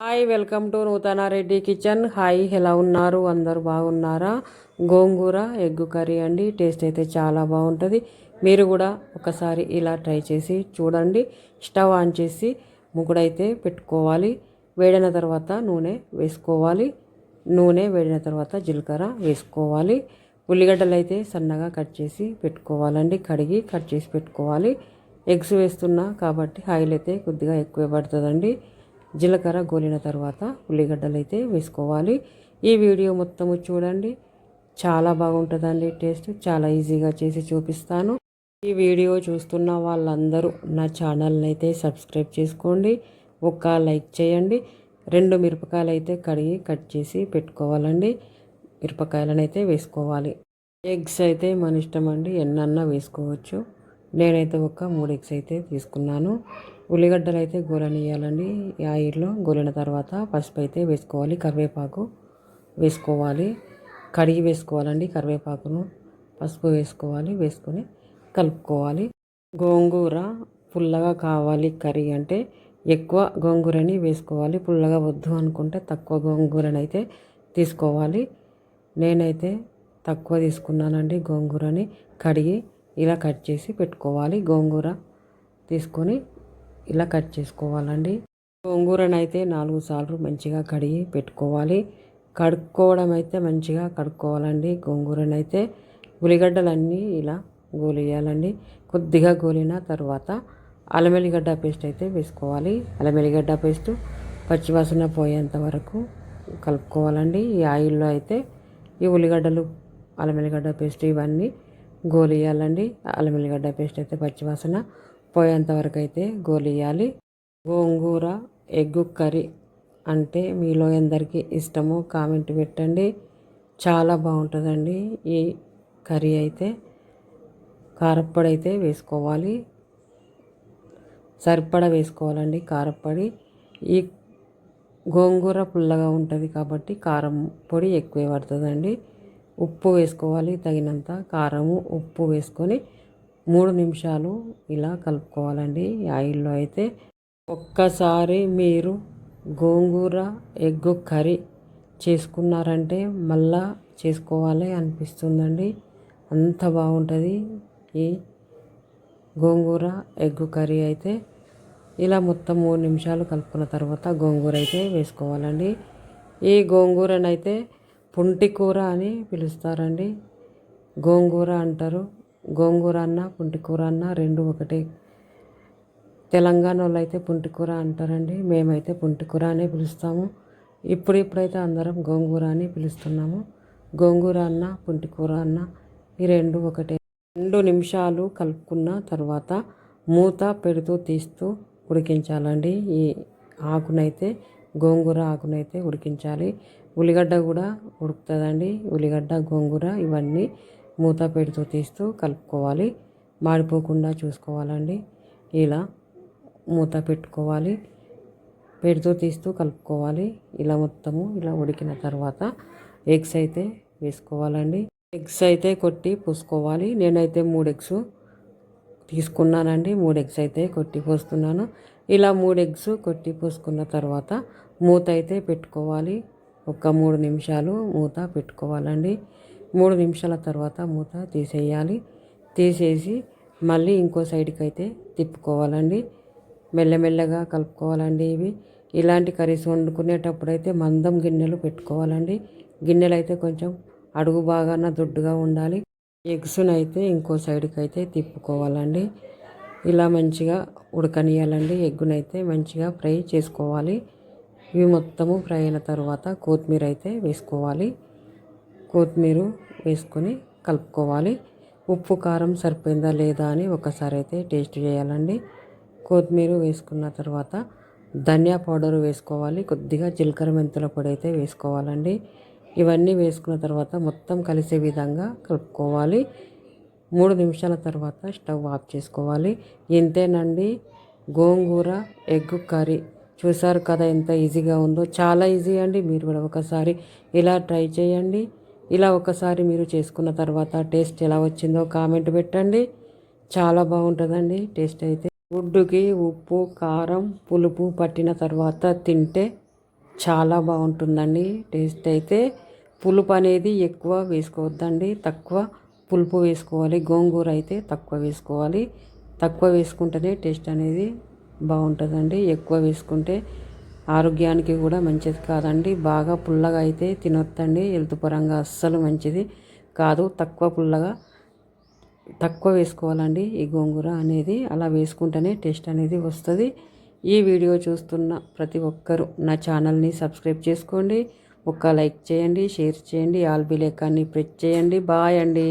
Hi welcome to Nutana Reddy kitchen. Hi ఎలా ఉన్నారు? అందరు బాగున్నారా? గోంగూర ఎగ్ కర్రీ అండి. టేస్ట్ అయితే చాలా బాగుంటుంది. మీరు కూడా ఒకసారి ఇలా ట్రై చేసి చూడండి. స్టవ్ ఆన్ చేసి ముగ్గుడైతే పెట్టుకోవాలి. వేడిన తర్వాత నూనె వేసుకోవాలి. నూనె వేడిన తర్వాత జీలకర్ర వేసుకోవాలి. ఉల్లిగడ్డలు అయితే సన్నగా కట్ చేసి పెట్టుకోవాలండి. కడిగి కట్ చేసి పెట్టుకోవాలి. ఎగ్స్ వేస్తున్నా కాబట్టి ఆయిల్ అయితే కొద్దిగా ఎక్కువ పడుతుందండి. జీలకర్ర గోలిన తర్వాత ఉల్లిగడ్డలు అయితే వేసుకోవాలి. ఈ వీడియో మొత్తము చూడండి. చాలా బాగుంటుందండి టేస్ట్ చాలా ఈజీగా చేసి చూపిస్తాను. ఈ వీడియో చూస్తున్న వాళ్ళందరూ నా ఛానల్ని అయితే సబ్స్క్రైబ్ చేసుకోండి. ఒక లైక్ చేయండి. రెండు మిరపకాయలు అయితే కడిగి కట్ చేసి పెట్టుకోవాలండి. మిరపకాయలను అయితే వేసుకోవాలి. ఎగ్స్ అయితే మన ఇష్టం అండి ఎన్నన్నా వేసుకోవచ్చు. నేనైతే ఒక మూడు ఎగ్స్ అయితే తీసుకున్నాను. ఉల్లిగడ్డలు అయితే గోలనియాలండి ఆయిల్లో గోలిన తర్వాత పసుపు అయితే వేసుకోవాలి. కరివేపాకు వేసుకోవాలి. కడిగి వేసుకోవాలండి కరివేపాకును. పసుపు వేసుకోవాలి వేసుకొని కలుపుకోవాలి. గోంగూర పుల్లగా కావాలి కర్రీ అంటే ఎక్కువ గోంగూరని వేసుకోవాలి. పుల్లగా వద్దు అనుకుంటే తక్కువ గోంగూరని అయితే తీసుకోవాలి. నేనైతే తక్కువ తీసుకున్నానండి గోంగూరని. కడిగి ఇలా కట్ చేసి పెట్టుకోవాలి. గోంగూర తీసుకొని ఇలా కట్ చేసుకోవాలండి. గోంగూరను అయితే నాలుగు సార్లు మంచిగా కడిగి పెట్టుకోవాలి. కడుక్కోవడం అయితే మంచిగా కడుక్కోవాలండి. గోంగూరను అయితే ఉల్లిగడ్డలన్నీ ఇలా గోలియాలండి. కొద్దిగా గోలిన తర్వాత అల్లమెల్లిగడ్డ పేస్ట్ అయితే వేసుకోవాలి. అల్లమెల్లిగడ్డ పేస్ట్ పచ్చివాసన పోయేంత వరకు కలుపుకోవాలండి. ఈ ఆయిల్లో అయితే ఈ ఉల్లిగడ్డలు అల్లమెల్లిగడ్డ పేస్ట్ ఇవన్నీ గోలియాలండి. అల్లమెల్లిగడ్డ పేస్ట్ అయితే పచ్చివాసన పోయేంత వరకు అయితే గోలియాలి గోంగూర ఎగ్గు కర్రీ అంటే మీలో ఎందరికీ ఇష్టమో కామెంట్ పెట్టండి. చాలా బాగుంటుందండి ఈ కర్రీ అయితే. కారప్పొడి అయితే వేసుకోవాలి. సరిపడ వేసుకోవాలండి కారప్పొడి. ఈ గోంగూర పుల్లగా ఉంటుంది కాబట్టి కారం పొడి ఎక్కువే పడుతుందండి. ఉప్పు వేసుకోవాలి తగినంత కారము ఉప్పు వేసుకొని మూడు నిమిషాలు ఇలా కలుపుకోవాలండి. ఆయిల్లో అయితే ఒక్కసారి మీరు గోంగూర ఎగ్గు కర్రీ చేసుకున్నారంటే మళ్ళా చేసుకోవాలి అనిపిస్తుందండి. అంత బాగుంటుంది ఈ గోంగూర ఎగ్గు కర్రీ అయితే. ఇలా మొత్తం మూడు నిమిషాలు కలుపుకున్న తర్వాత గోంగూర అయితే వేసుకోవాలండి. ఈ గోంగూరనైతే పుంటి కూర అని పిలుస్తారండి. గోంగూర అంటారు. గోంగూర అన్న పుంటికూర అన్న రెండు ఒకటే. తెలంగాణలో అయితే పుంటికూర అంటారండి మేమైతే పుంటికూర అనే పిలుస్తాము. ఇప్పుడు ఇప్పుడైతే అందరం గోంగూర అని పిలుస్తున్నాము. గోంగూర అన్న పుంటికూర అన్న ఈ రెండు ఒకటే. రెండు నిమిషాలు కలుపుకున్న తర్వాత మూత పెడుతూ తీస్తూ ఉడికించాలండి. ఈ ఆకునైతే గోంగూర ఆకునైతే ఉడికించాలి. ఉల్లిగడ్డ కూడా ఉడుకుతుందండి. ఉల్లిగడ్డ గోంగూర ఇవన్నీ మూత పెడుతూ తీస్తూ కలుపుకోవాలి. మాడిపోకుండా చూసుకోవాలండి. ఇలా మూత పెట్టుకోవాలి. పెడుతూ తీస్తూ కలుపుకోవాలి. ఇలా మొత్తము ఇలా ఉడికిన తర్వాత ఎగ్స్ అయితే వేసుకోవాలండి. ఎగ్స్ అయితే కొట్టి పూసుకోవాలి. నేనైతే మూడు ఎగ్స్ తీసుకున్నానండి. మూడు ఎగ్స్ అయితే కొట్టి పోస్తున్నాను. ఇలా మూడు ఎగ్స్ కొట్టి పోసుకున్న తర్వాత మూత అయితే పెట్టుకోవాలి. ఒక మూడు నిమిషాలు మూత పెట్టుకోవాలండి. మూడు నిమిషాల తర్వాత మూత తీసేయాలి. తీసేసి మళ్ళీ ఇంకో సైడ్కి అయితే తిప్పుకోవాలండి. మెల్లమెల్లగా కలుపుకోవాలండి ఇవి. ఇలాంటి కర్రీస్ వండుకునేటప్పుడు అయితే మందం గిన్నెలు పెట్టుకోవాలండి. గిన్నెలు అయితే కొంచెం అడుగు బాగా దొడ్డుగా ఉండాలి. ఎగ్స్ను అయితే ఇంకో సైడ్కి అయితే తిప్పుకోవాలండి. ఇలా మంచిగా ఉడకనియాలండి. ఎగ్గునైతే మంచిగా ఫ్రై చేసుకోవాలి. ఇవి మొత్తము ఫ్రై అయిన తర్వాత కొత్తిమీర అయితే వేసుకోవాలి. కొత్తిమీర వేసుకొని కలుపుకోవాలి. ఉప్పు కారం సరిపోయిందా లేదా అని ఒకసారి అయితే టేస్ట్ చేయాలండి. కొత్తిమీర వేసుకున్న తర్వాత ధనియా పౌడర్ వేసుకోవాలి. కొద్దిగా జీలకర్ర మెంతుల పొడి అయితే వేసుకోవాలండి. ఇవన్నీ వేసుకున్న తర్వాత మొత్తం కలిసే విధంగా కలుపుకోవాలి. మూడు నిమిషాల తర్వాత స్టవ్ ఆఫ్ చేసుకోవాలి. ఇంతేనండి. గోంగూర ఎగ్ కర్రీ చూసారు కదా ఎంత ఈజీగా ఉందో. చాలా ఈజీ అండి. మీరు కూడా ఒకసారి ఇలా ట్రై చేయండి. ఇలా ఒకసారి మీరు చేసుకున్న తర్వాత టేస్ట్ ఎలా వచ్చిందో కామెంట్ పెట్టండి. చాలా బాగుంటుందండి టేస్ట్ అయితే. గుడ్డుకి ఉప్పు కారం పులుపు పట్టిన తర్వాత తింటే చాలా బాగుంటుందండి టేస్ట్ అయితే. పులుపు అనేది ఎక్కువ వేసుకోవద్దండి తక్కువ పులుపు వేసుకోవాలి గోంగూర అయితే తక్కువ వేసుకోవాలి. తక్కువ వేసుకుంటేనే టేస్ట్ అనేది బాగుంటుందండి ఎక్కువ వేసుకుంటే ఆరోగ్యానికి కూడా మంచిది కాదండి. బాగా పుల్లగా అయితే తినొద్దండి. హెల్త్ పరంగా అస్సలు మంచిది కాదు. తక్కువ పుల్లగా తక్కువ వేసుకోవాలండి ఈ గోంగూర అనేది. అలా వేసుకుంటేనే టేస్ట్ అనేది వస్తుంది. ఈ వీడియో చూస్తున్న ప్రతి ఒక్కరూ నా ఛానల్ని సబ్స్క్రైబ్ చేసుకోండి. ఒక లైక్ చేయండి షేర్ చేయండి ఆల్ బి లేకాన్ని ప్రెస్ చేయండి. బాయ్ అండి.